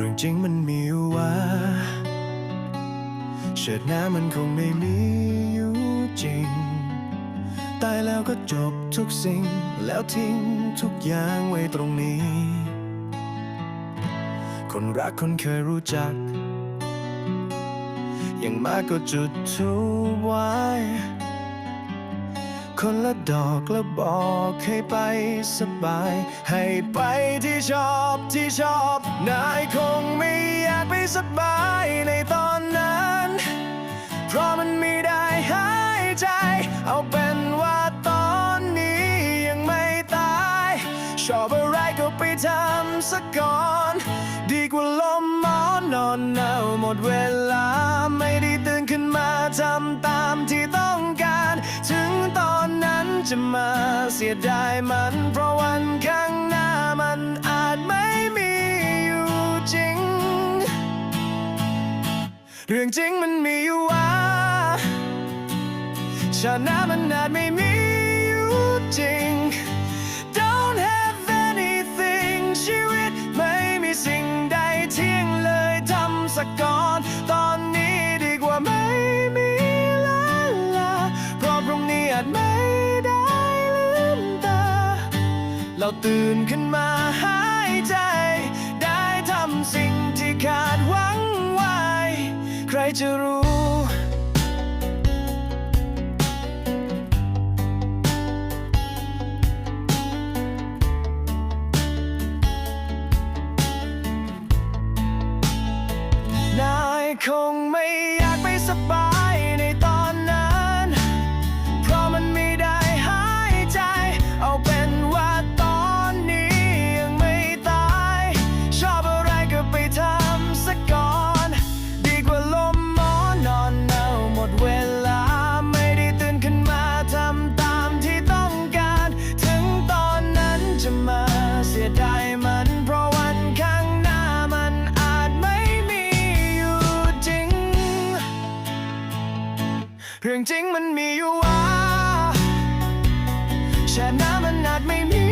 รื่องจริงมันมีอยู่ว่าเชิดหน้ามันคงไม่มีอยู่จริง ตายแล้วก็จบทุกสิ่ง แล้วทิ้งทุกอย่างไว้ตรงนี้ คนรักคนเคยรู้จัก อย่างมากก็จุดทูบไว้ คนละดอกแล้วบอกให้ไปสบาย ให้ไปที่ชอบที่ชอบ นายคงไม่อยากไปสบายในตอนนั้น เพราะมันไม่ได้หายใจ เอาเป็นว่าตอนนี้ยังไม่ตาย ชอบอะไรก็ไปทำสักก่อน ดีกว่าลมหมอนนอนหนาหมดเวลา ไม่ได้ตื่นขึ้นมาทำตามที่ จะมาเสียดายมัน เพราะวันข้างหน้ามันอาจไม่มีอยู่จริง เรื่องจริงมันมีอยู่ว่าชาน้ามันอาจไม่มีอยู่จริง Don't have anything ชีวิตไม่มีสิ่งใดเที่ยงเลยทำสักก่อนตอนนี้ดีกว่าไม่มีลาลาเพราะพรุ่งนี้อาจไม่ เราตื่นขึ้นมาหายใจ ได้ทำสิ่งที่ขาดหวังไว้ ใครจะรู้ นายคงไม่อยากไปสบาย เรื่องจริงมันมีอยู่ว่าช่น้ำมันอาจไม่มี